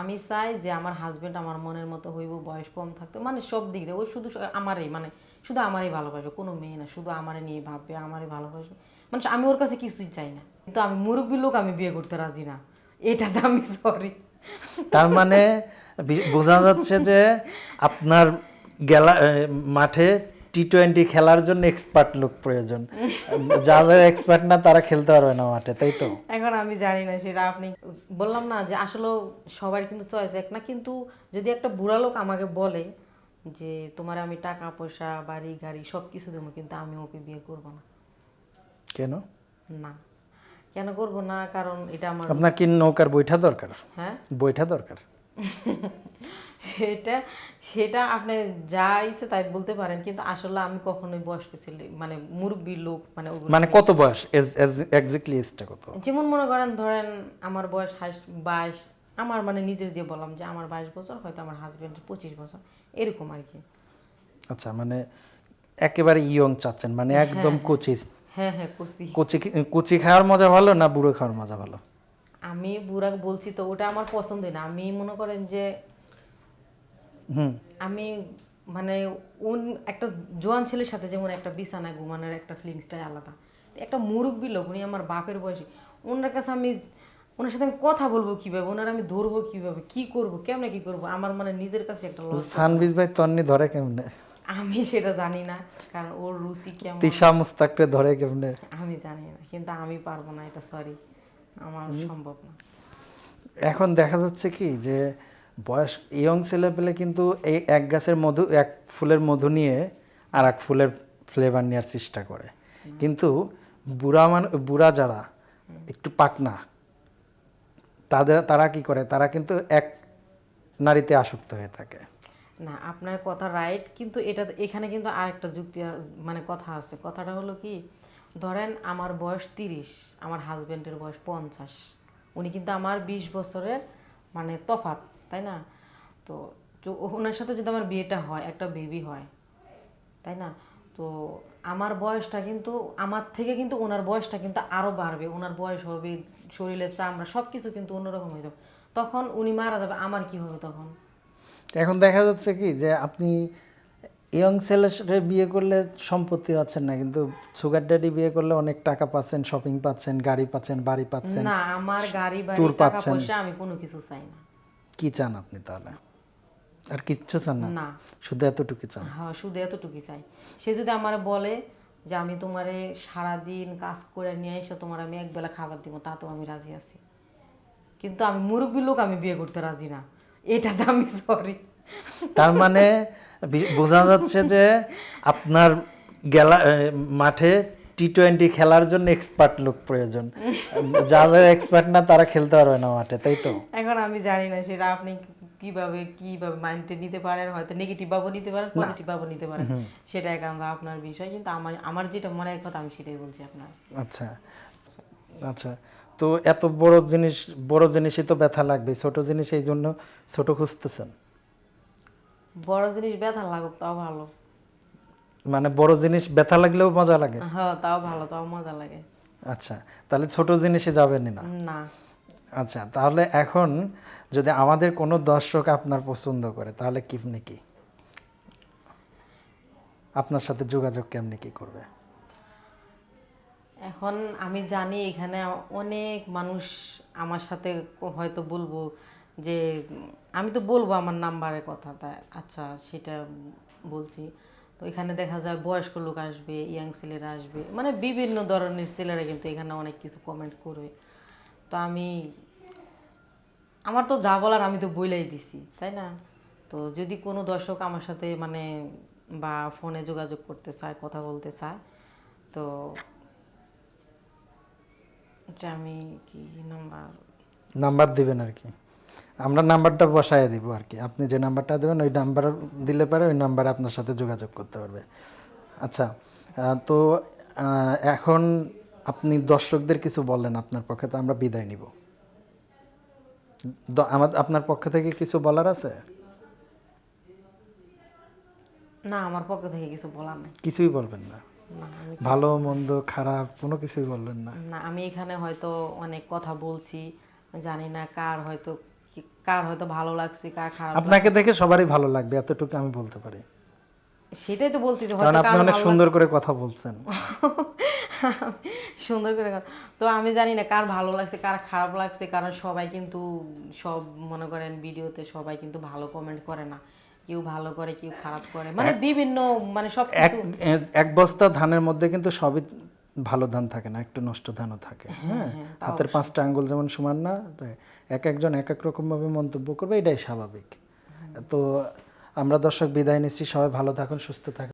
আমি চাই যে আমার হাজবেন্ড আমার মনের মতো হইব, বয়স কম থাকতো মানে সব দিক দিয়ে। ও শুধু আমারই মানে শুধু আমারই ভালোবাসবে, কোনো মেয়ে না, শুধু আমারই নিয়ে ভাববে, আমারই ভালোবাসবে। মানে আমি ওর কাছে কিছুই চাই না। কিন্তু আমি মুরব্বী লোক, আমি বিয়ে করতে রাজি না। এটাতে আমি সরি তার মানে বোঝা যাচ্ছে যে আপনার গেলা মাঠে টি টোয়েন্টি খেলার জন্য এক্সপার্ট লোক প্রয়োজন। যাদের এক্সপার্ট না তারা খেলতে পারবে না মাঠে তাই তো? এখন আমি জানি না সেটা আপনি বললাম না যে আসলে সবার কিন্তু চয়েস এক না কিন্তু যদি একটা বুড়া লোক আমাকে বলে যে তোমার আমি টাকা পয়সা বাড়ি গাড়ি সব কিছু দেবো কিন্তু আমি ওকে বিয়ে করব না। কেন? না। কেন করব না? কারণ এটা আমার আপনার কি নৌকার বইটা দরকার? হ্যাঁ? বইটা দরকার? সেটা সেটা আপনি যা ইচ্ছে তাই বলতে পারেন কিন্তু আসলে আমি কখনোই বয়স্ক ছেলে মানে মুরব্বী লোক মানে মানে কত বয়স? এক্স্যাক্টলি এজটা কত? যেমন মনে করেন ধরেন আমার বয়স বাইশ আমার মানে নিজের দিয়ে বললাম যে আমার বাইশ বছর হয়তো আমার হাজবেন্ড পঁচিশ বছর এরকম আর কি। আচ্ছা মানে একেবারে ইয়ং চাচ্ছেন মানে একদম কচি। হ্যাঁ হ্যাঁ কুসি কচি কচি খাওয়ার মজা ভালো না বুড়ো খাওয়ার মজা ভালো? আমি বুড়া বলছি তো ওটা আমার পছন্দই না। আমি মনে করেন যে আমি মানে উন একটা জোয়ান ছেলের সাথে যেমন একটা বিছানায় ঘুমানোর একটা ফিলিংসটাই আলাদা। একটা মুরব্বী লোক উনি আমার বাপের বয়সী। ওনার কাছে আমি ওনার সাথে আমি কথা বলব কীভাবে? ওনার আমি ধরবো কীভাবে? কি করব? কেমনে কি করব? আমার মানে নিজের কাছে একটা সানবিজ ভাই তন্নি ধরে কেমনে? আমি সেটা জানি না কারণ ওর রুচি কেমন? তিশা মুস্তাকরে ধরে কেমনে? আমি জানি না কিন্তু আমি পারব না এটা সরি আমার সম্ভব না। এখন দেখা যাচ্ছে কি যে বয়স ইয়ং ছেলেপেলে কিন্তু এই এক গাছের মধু এক ফুলের মধু নিয়ে আর এক ফুলের ফ্লেভার নেওয়ার চেষ্টা করে। কিন্তু বুড়া মান বুড়া যারা একটু পাকনা তাদের তারা কি করে? তারা কিন্তু এক নারীতে আসক্ত হয়ে থাকে। না আপনার কথা রাইট কিন্তু এটা এখানে কিন্তু আরেকটা যুক্তি মানে কথা আছে। কথাটা হলো কি? ধরেন আমার বয়স তিরিশ আমার হাজব্যান্ডের বয়স পঞ্চাশ। উনি কিন্তু আমার বিশ বছরের মানে তফাত তাই না? তো তো ওনার সাথে যদি আমার বিয়েটা হয় একটা বেবি হয় তাই না? তো আমার বয়সটা কিন্তু আমার থেকে কিন্তু ওনার বয়সটা কিন্তু আরও বাড়বে। ওনার বয়স হবে শরীরের চামড়া সব কিছু কিন্তু অন্যরকম হয়ে যাবে। তখন উনি মারা যাবে আমার কি হবে তখন? এখন দেখা যাচ্ছে কি যে আপনি ইয়ং ছেলের বিয়ে করলে সম্পত্তি পাচ্ছেন না কিন্তু সুগার ড্যাডি বিয়ে করলে অনেক টাকা পাচ্ছেন শপিং পাচ্ছেন গাড়ি পাচ্ছেন বাড়ি পাচ্ছেন না আমার গাড়ি বাড়ি টাকা পাচ্ছেন। পয়সা আমি কোনো কিছু চাই না। কি চান আপনি তাহলে? আর কিচ্ছু চান না? না। শুধু এতটুকু চান? হ্যাঁ শুধু এতটুকুই চাই। সে যদি আমারে বলে যে আমি তোমারে সারাদিন কাজ করে নিয়ে এসে তোমার আমি একবেলা খাবার দিব তাতেও আমি রাজি আছি। কিন্তু আমি মুরব্বী লোক আমি বিয়ে করতে রাজি না। এটাতে আমি সরি তার মানে বোঝা যাচ্ছে যে আপনার গেলা মাঠে টি টোয়েন্টি খেলার জন্য এক্সপার্ট লোক প্রয়োজন। যাদের এক্সপার্ট না তারা খেলতে পারবে না মাঠে তাই তো? এখন আমি জানি না সেটা আপনি কীভাবে কীভাবে মাইন্ডে নিতে পারেন হয়তো নেগেটিভ ভাবও নিতে পারেন পজিটিভ ভাবও নিতে পারেন। সেটা একান্ত আপনার বিষয় কিন্তু আমার আমার যেটা মনে হয় কথা আমি সেটাই বলছি আপনার। আচ্ছা। আচ্ছা। তো এত বড় জিনিস বড় জিনিসই তো ব্যথা লাগবে ছোট জিনিস এই জন্য ছোট খুঁজতেছেন। বড় জিনিস ব্যথা লাগুক তাও ভালো। মানে বড় জিনিস ব্যথা লাগলেও মজা লাগে? হ্যাঁ তাও ভালো তাও মজা লাগে। আচ্ছা তাহলে ছোট জিনিসে যাবেনই না? না। আচ্ছা তাহলে এখন যদি আমাদের কোনো দর্শক আপনার পছন্দ করে তাহলে কেমনি কি? আপনার সাথে যোগাযোগ কেমনি কি করবে? এখন আমি জানি এখানে অনেক মানুষ আমার সাথে হয়তো বলব যে আমি তো বলব আমার নাম্বারের কথা তাই আচ্ছা সেটা বলছি। তো এখানে দেখা যায় বয়স্ক লোক আসবে ইয়াং ছেলেরা আসবে। মানে বিভিন্ন ধরনের ছেলেরা কিন্তু এখানে অনেক কিছু কমেন্ট করবে তো আমি, আমার তো যা বলার আমি তো বইলাই দিছি, তাই না? তো যদি কোনো দর্শক আমার সাথে মানে বা ফোনে যোগাযোগ করতে চায়, কথা বলতে চায়, তো এটা আমি কি নাম্বার নাম্বার দেবেন আর কি। আমরা নাম্বারটা বসায় দিব আর কি আপনি যে নাম্বারটা দেবেন ওই নাম্বার দিলে পারে ওই নাম্বারে আপনার সাথে যোগাযোগ করতে পারবে। আচ্ছা তো এখন আপনি দর্শকদের কিছু বললেন আপনার পক্ষে তো আমরা বিদায় নিব। আমাদের আপনার পক্ষ থেকে কিছু বলার আছে? না আমার পক্ষ থেকে কিছু বলার নেই। কিছুই বলবেন না। ভালো মন্দ খারাপ কোনো কিছুই বললেন না। না আমি এখানে হয়তো অনেক কথা বলছি জানি না কার হয়তো কার হয়তো ভালো লাগছে কার খারাপ আপনাকে দেখে সবারই ভালো লাগবে এতটুকু আমি বলতে পারি। সেটাই তো বলতেছি কারণ আপনি অনেক সুন্দর করে কথা বলছেন। সুন্দর করে তো আমি জানি না কার ভালো লাগছে কার খারাপ লাগছে কারণ সবাই কিন্তু সব মনে করেন ভিডিওতে সবাই কিন্তু ভালো কমেন্ট করে না। কেউ ভালো করে কেউ খারাপ করে। মানে বিভিন্ন মানে সব এক এক বস্তা ধানের মধ্যে কিন্তু সবই ভালো ধান থাকে না একটু নষ্ট ধানও থাকে হ্যাঁ হাতের পাঁচটা আঙ্গুল যেমন সমান না এক একজন এক এক রকম ভাবে মন্তব্য করবে এটাই স্বাভাবিক। তো আমরা দর্শক বিদায় নিচ্ছি সবাই ভালো থাকুন সুস্থ থাকুন।